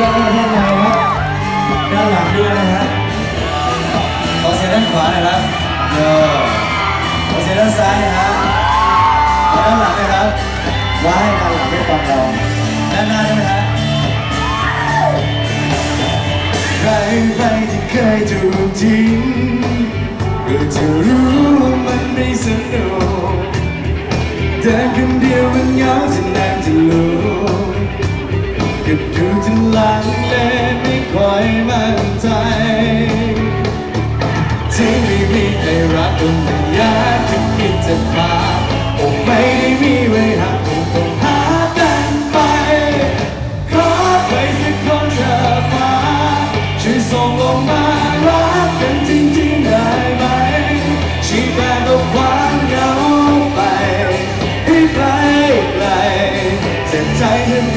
ยอดประเทศไทยครับด้านหลังด้วยนะฮะขอเสียด้านขวาหน่อยครับเดี๋ยวขอเสียด้านซ้ายนะครับอด้านหลังนะครับว่าให้ด้านหลังได้ฟังเราด้านหน้าใช่ไหมฮะใครใครที่เคยถูกทิ้งก็จะรู้ว่ามันไม่สนุกเดินคนเดียวมันเหงาจนแดงจะรู้ ก็ดูจนหลังเลไม่ค่อยมั่นใจ ที่ไม่มีใครรักคนไม่อยากจะคิดจะพา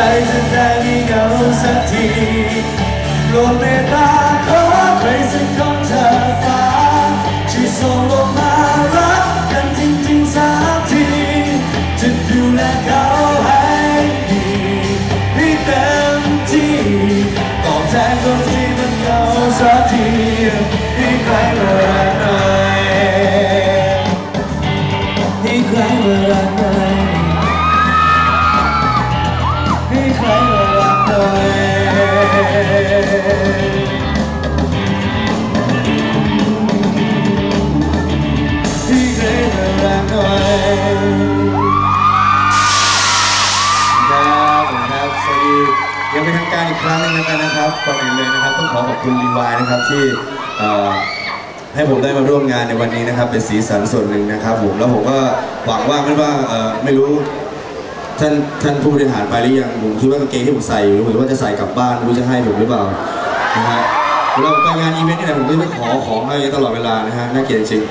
จ็บใจจะได้ไม่เหงาสักทีโปรดเมตตาขอใครสักคนเธอฟ้าช่วยส่งลงมารักกันจริงๆสักทีจะดูแลเขาให้ดีให้เต็มที่ตอบแทนคนที่มันเหงาสักทีให้ใครมารักหน่อยให้ใครมารักหน่อย ยังเป็นทางการอีกครั้งหนึงแล้วกันนะครับก่อนอื่นเลยนะครับ ต้องขอขอบคุณรีวายนะครับที่เอ่อให้ผมได้มาร่วมงานในวันนี้นะครับ เป็นสีสันส่วนหนึ่งนะครับ ผมแล้วผมก็หวังว่าไม่ว่าเอ่อไม่รู้ ท่านท่านผู้บริหารไปหรือยังผมคิดว่ากางเกงที่ผมใส่อยู่ผมว่าจะใส่กลับบ้านรู้จะให้ผมหรือเปล่านะฮะเราไปงานอีเวนต์ที่ไหนผมก็จะไปขอของให้ตลอดเวลานะฮะน่าเกลียดจริง